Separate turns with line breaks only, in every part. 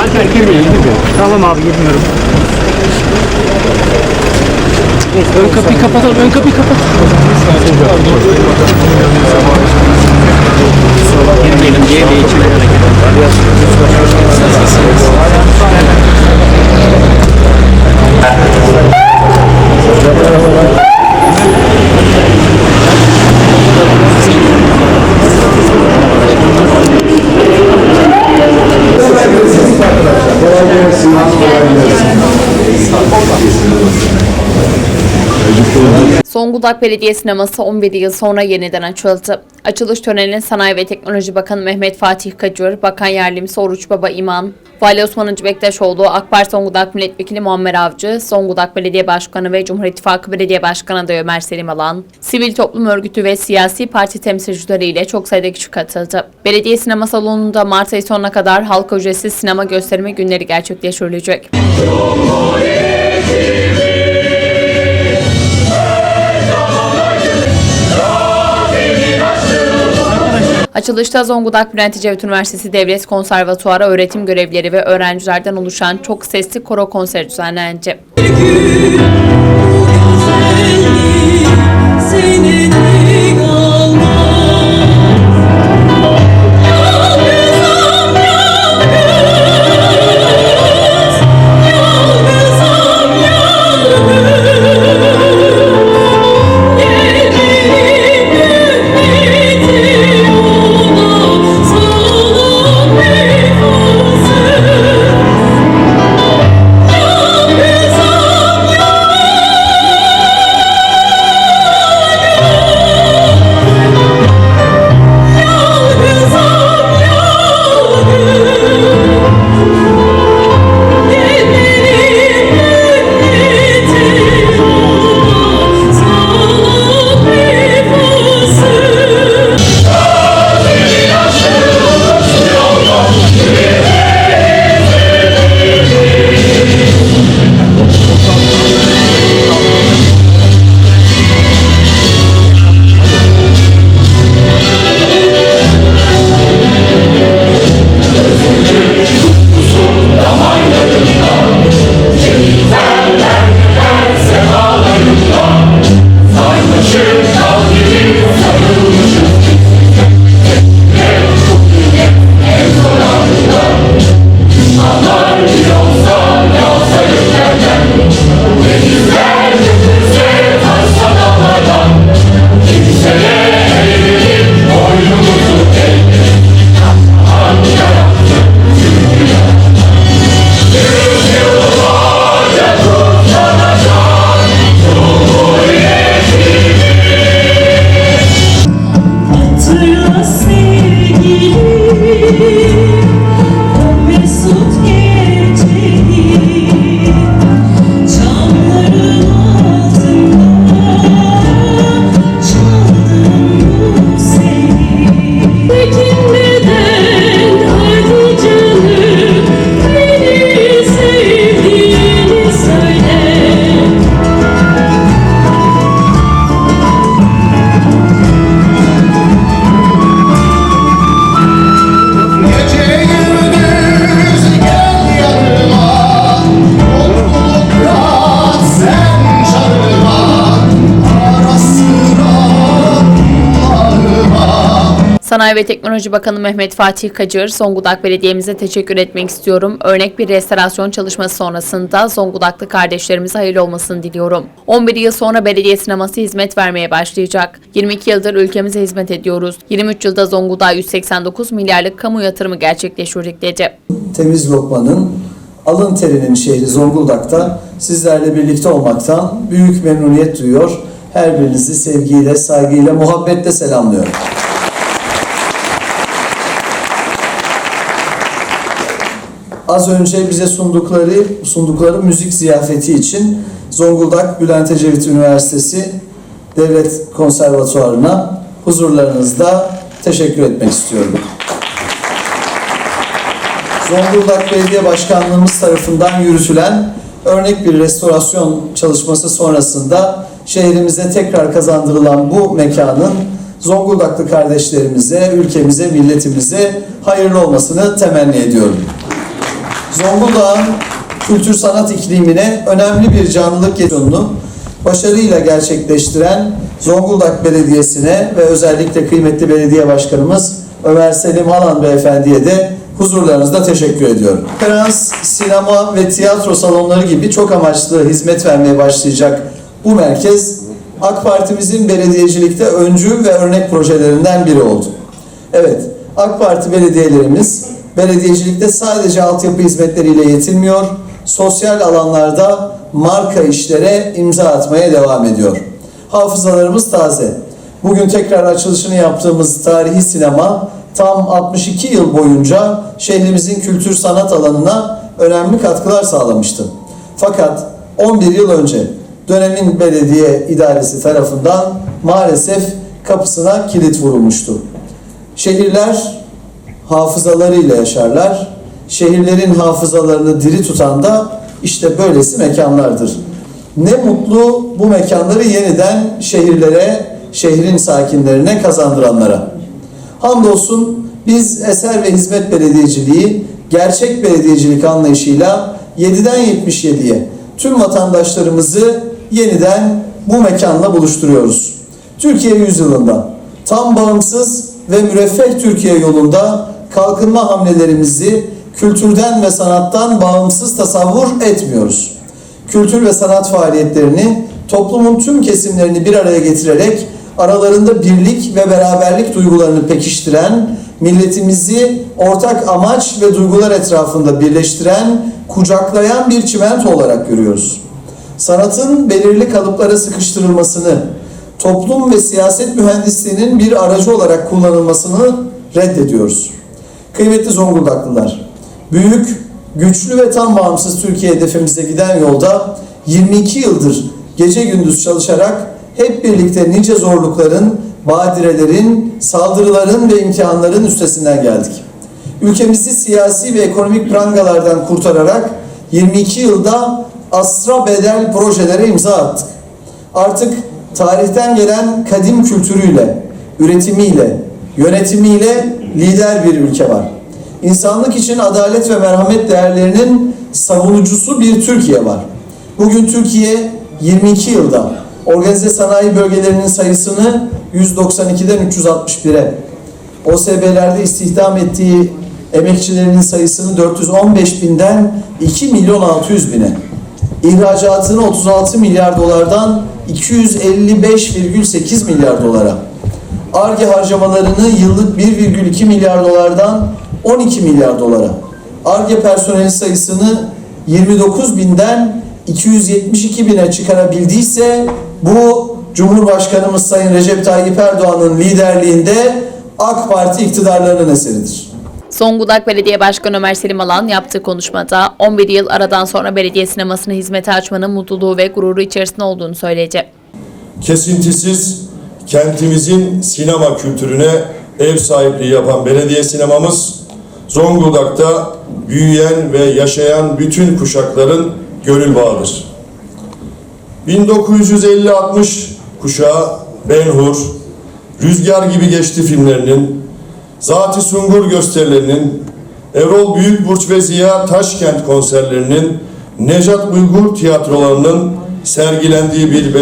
Alper girmeyelim değil mi? Tamam abi girmiyorum. Ön kapıyı kapatalım, ön kapıyı kapat. Girmeyelim diye bir içime hareket.
Zonguldak Belediye Sineması 11 yıl sonra yeniden açıldı. Açılış törenine Sanayi ve Teknoloji Bakanı Mehmet Fatih Kacur, Bakan Yardımcısı Oruç Baba İman, Vali Osman Hacı Bektaşoğlu, AK Parti Zonguldak Milletvekili Muammer Avcı, Zonguldak Belediye Başkanı ve Cumhur İttifakı Belediye Başkanı adayı Ömer Selim Alan, sivil toplum örgütü ve siyasi parti temsilcileri ile çok sayıda kişi katıldı. Belediye sinema salonunda Mart ayı sonuna kadar halka ücretsiz sinema gösterimi günleri gerçekleştirilecek. Açılışta Zonguldak Bülent Ecevit Üniversitesi Devlet Konservatuarı öğretim görevlileri ve öğrencilerden oluşan çok sesli koro konseri düzenlendi.
Senin alma
Sanayi ve Teknoloji Bakanı Mehmet Fatih Kacır, Zonguldak Belediye'mize teşekkür etmek istiyorum. Örnek bir restorasyon çalışması sonrasında Zonguldaklı kardeşlerimize hayırlı olmasını diliyorum. 11 yıl sonra belediye sineması hizmet vermeye başlayacak. 22 yıldır ülkemize hizmet ediyoruz. 23 yılda Zonguldak'a 189 milyarlık kamu yatırımı gerçekleştirdik dedi.
temiz lokmanın, alın terinin şehri Zonguldak'ta sizlerle birlikte olmaktan büyük memnuniyet duyuyor. Her birinizi sevgiyle, saygıyla, muhabbetle selamlıyorum. Az önce bize sundukları sundukları müzik ziyafeti için Zonguldak Bülent Ecevit Üniversitesi Devlet Konservatuvarı'na huzurlarınızda teşekkür etmek istiyorum. Zonguldak Belediye Başkanlığımız tarafından yürütülen örnek bir restorasyon çalışması sonrasında şehrimize tekrar kazandırılan bu mekanın Zonguldaklı kardeşlerimize, ülkemize, milletimize hayırlı olmasını temenni ediyorum. Zonguldak'ın kültür sanat iklimine önemli bir canlılık getirdiğini başarıyla gerçekleştiren Zonguldak Belediyesi'ne ve özellikle kıymetli belediye başkanımız Ömer Selim Alan Beyefendi'ye de huzurlarınızda teşekkür ediyorum. Konferans, sinema ve tiyatro salonları gibi çok amaçlı hizmet vermeye başlayacak bu merkez AK Parti'mizin belediyecilikte öncü ve örnek projelerinden biri oldu. Evet, AK Parti belediyelerimiz belediyecilikte sadece altyapı hizmetleriyle yetinmiyor, sosyal alanlarda marka işlere imza atmaya devam ediyor. Hafızalarımız taze. Bugün tekrar açılışını yaptığımız tarihi sinema tam 62 yıl boyunca şehrimizin kültür sanat alanına önemli katkılar sağlamıştı. Fakat 11 yıl önce dönemin belediye idaresi tarafından maalesef kapısına kilit vurulmuştu. Şehirler hafızalarıyla yaşarlar. Şehirlerin hafızalarını diri tutan da işte böylesi mekanlardır. Ne mutlu bu mekanları yeniden şehirlere, şehrin sakinlerine kazandıranlara. Hamdolsun biz eser ve hizmet belediyeciliği, gerçek belediyecilik anlayışıyla 7'den 77'ye tüm vatandaşlarımızı yeniden bu mekanla buluşturuyoruz. Türkiye yüzyılında tam bağımsız ve müreffeh Türkiye yolunda kalkınma hamlelerimizi kültürden ve sanattan bağımsız tasavvur etmiyoruz. Kültür ve sanat faaliyetlerini toplumun tüm kesimlerini bir araya getirerek aralarında birlik ve beraberlik duygularını pekiştiren, milletimizi ortak amaç ve duygular etrafında birleştiren, kucaklayan bir çimento olarak görüyoruz. Sanatın belirli kalıplara sıkıştırılmasını, toplum ve siyaset mühendisliğinin bir aracı olarak kullanılmasını reddediyoruz. Kıymetli Zonguldaklılar, büyük, güçlü ve tam bağımsız Türkiye hedefimize giden yolda 22 yıldır gece gündüz çalışarak hep birlikte nice zorlukların, badirelerin, saldırıların ve imtihanların üstesinden geldik. Ülkemizi siyasi ve ekonomik prangalardan kurtararak 22 yılda asra bedel projelere imza attık. Artık tarihten gelen kadim kültürüyle, üretimiyle, yönetimiyle lider bir ülke var. İnsanlık için adalet ve merhamet değerlerinin savunucusu bir Türkiye var. Bugün Türkiye 22 yılda organize sanayi bölgelerinin sayısını 192'den 361'e, OSB'lerde istihdam ettiği emekçilerinin sayısını 415 binden 2 milyon 600 bine, ihracatını 36 milyar dolardan 255,8 milyar dolara, ARGE harcamalarını yıllık 1,2 milyar dolardan 12 milyar dolara, ARGE personeli sayısını 29 binden 272 bine çıkarabildiyse bu Cumhurbaşkanımız Sayın Recep Tayyip Erdoğan'ın liderliğinde AK Parti iktidarlarının eseridir.
Zonguldak Belediye Başkanı Ömer Selim Alan yaptığı konuşmada 11 yıl aradan sonra belediye sinemasını hizmete açmanın mutluluğu ve gururu içerisinde olduğunu söyledi.
kesintisiz kentimizin sinema kültürüne ev sahipliği yapan belediye sinemamız Zonguldak'ta büyüyen ve yaşayan bütün kuşakların gönül bağıdır. 1950-60 kuşağı Ben Hur, Rüzgar gibi geçti filmlerinin, Zati Sungur gösterilerinin, Erol Büyükburç ve Ziya Taşkent konserlerinin, Nejat Uygur tiyatrolarının sergilendiği bir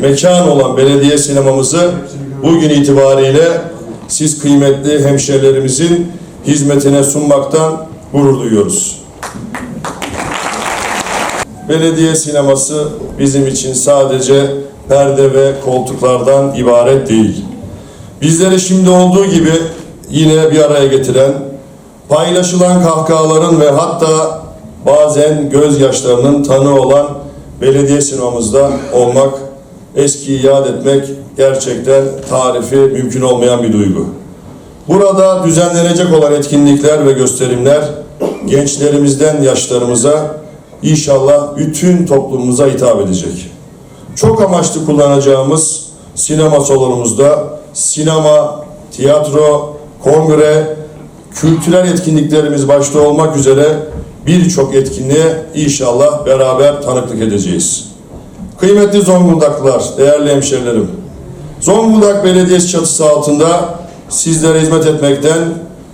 mekan olan belediye sinemamızı bugün itibariyle siz kıymetli hemşehrilerimizin hizmetine sunmaktan gurur duyuyoruz. Belediye sineması bizim için sadece perde ve koltuklardan ibaret değil. Bizleri şimdi olduğu gibi yine bir araya getiren, paylaşılan kahkahaların ve hatta bazen gözyaşlarının tanığı olan belediye sinemamızda olmak, eskiyi yad etmek gerçekten tarifi mümkün olmayan bir duygu. Burada düzenlenecek olan etkinlikler ve gösterimler gençlerimizden yaşlarımıza inşallah bütün toplumumuza hitap edecek. Çok amaçlı kullanacağımız sinema salonumuzda sinema, tiyatro, kongre, kültürel etkinliklerimiz başta olmak üzere birçok etkinliğe inşallah beraber tanıklık edeceğiz. Kıymetli Zonguldaklılar, değerli hemşerilerim, Zonguldak Belediyesi çatısı altında sizlere hizmet etmekten,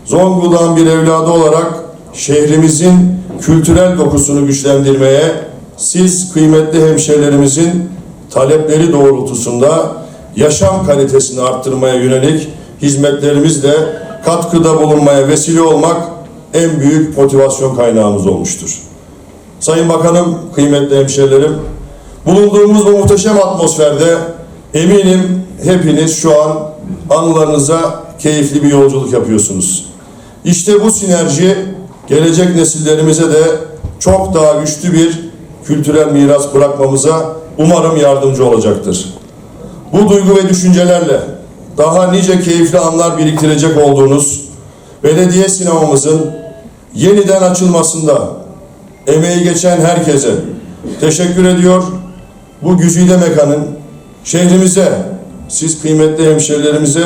Zonguldak'ın bir evladı olarak şehrimizin kültürel dokusunu güçlendirmeye, siz kıymetli hemşehrilerimizin talepleri doğrultusunda yaşam kalitesini arttırmaya yönelik hizmetlerimizle katkıda bulunmaya vesile olmak en büyük motivasyon kaynağımız olmuştur. Sayın Bakanım, kıymetli hemşehrilerim, bulunduğumuz bu muhteşem atmosferde eminim hepiniz şu an anılarınıza keyifli bir yolculuk yapıyorsunuz. İşte bu sinerji gelecek nesillerimize de çok daha güçlü bir kültürel miras bırakmamıza umarım yardımcı olacaktır. Bu duygu ve düşüncelerle daha nice keyifli anlar biriktirecek olduğunuz belediye sinemamızın yeniden açılmasında emeği geçen herkese teşekkür ediyor. Bu güzide mekanın şehrimize, siz kıymetli hemşerilerimize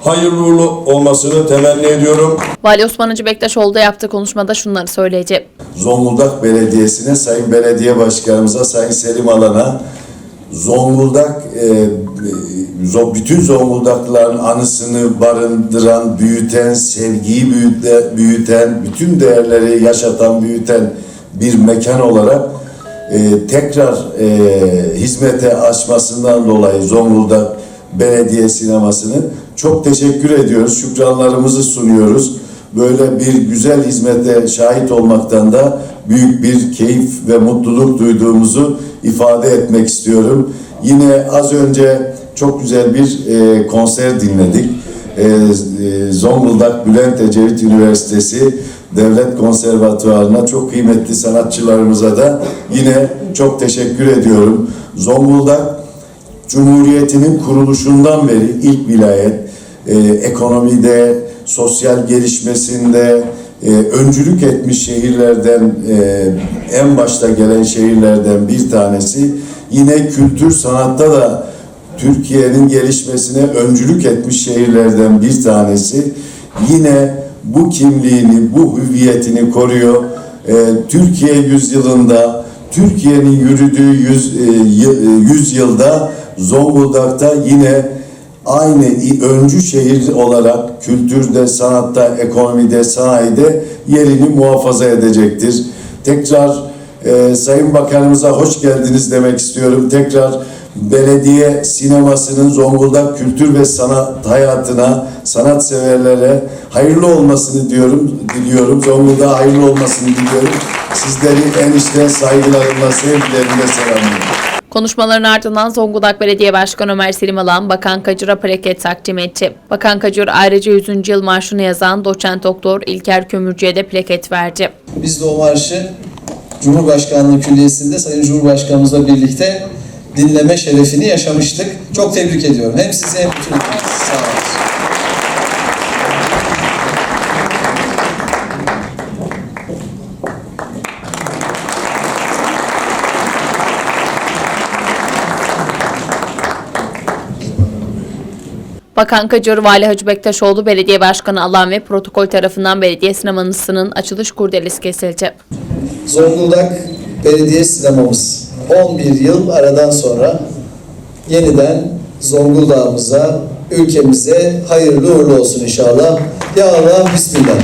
hayırlı uğurlu olmasını temenni ediyorum.
Vali Osman Hacı Bektaşoğlu yaptığı konuşmada şunları söyleyecek.
Zonguldak Belediyesi'ne, Sayın Belediye Başkanımıza, Sayın Selim Alan'a, Zonguldak, e, bütün Zonguldaklıların anısını barındıran, büyüten, sevgiyi büyüte, büyüten, bütün değerleri yaşatan, büyüten bir mekan olarak e, tekrar e, hizmete açmasından dolayı Zonguldak Belediye Sineması'nı çok teşekkür ediyoruz. Şükranlarımızı sunuyoruz. Böyle bir güzel hizmete şahit olmaktan da büyük bir keyif ve mutluluk duyduğumuzu ifade etmek istiyorum. Yine az önce çok güzel bir e, konser dinledik. E, e, Zonguldak Bülent Ecevit Üniversitesi Devlet Konservatuvarı'na çok kıymetli sanatçılarımıza da yine çok teşekkür ediyorum. Zonguldak Cumhuriyeti'nin kuruluşundan beri ilk vilayet e, ekonomide, sosyal gelişmesinde e, öncülük etmiş şehirlerden e, en başta gelen şehirlerden bir tanesi. Yine kültür sanatta da Türkiye'nin gelişmesine öncülük etmiş şehirlerden bir tanesi. Yine bu kimliğini, bu hüviyetini koruyor. E, Türkiye yüzyılında, Türkiye'nin yürüdüğü yüz, e, e, yüzyılda Zonguldak'ta yine aynı öncü şehir olarak kültürde, sanatta, ekonomide, sanayide yerini muhafaza edecektir. Tekrar e, Sayın Bakanımıza hoş geldiniz demek istiyorum. Tekrar belediye sinemasının Zonguldak kültür ve sanat hayatına, sanatseverlere hayırlı olmasını diyorum, diliyorum. Zonguldak'a hayırlı olmasını diliyorum. Sizleri en içten saygılarımla, sevgilerimle selamlıyorum.
Konuşmaların ardından Zonguldak Belediye Başkanı Ömer Selim Alan, Bakan Kacır'a plaket takdim etti. Bakan Kacır ayrıca 100. yıl marşını yazan doçent doktor İlker Kömürcü'ye de plaket verdi.
Biz de o marşı Cumhurbaşkanlığı Külliyesi'nde Sayın Cumhurbaşkanımızla birlikte dinleme şerefini yaşamıştık. Çok tebrik ediyorum. Hem sizi hem bütün
Bakan Kacır, Vali Hacı Bektaşoğlu, Belediye Başkanı Alan ve protokol tarafından belediye sinemasının açılış kurdelesi kesildi.
Zonguldak Belediye Sinemamız 11 yıl aradan sonra yeniden Zonguldak'ımıza, ülkemize hayırlı uğurlu olsun inşallah. Ya Allah, Bismillah.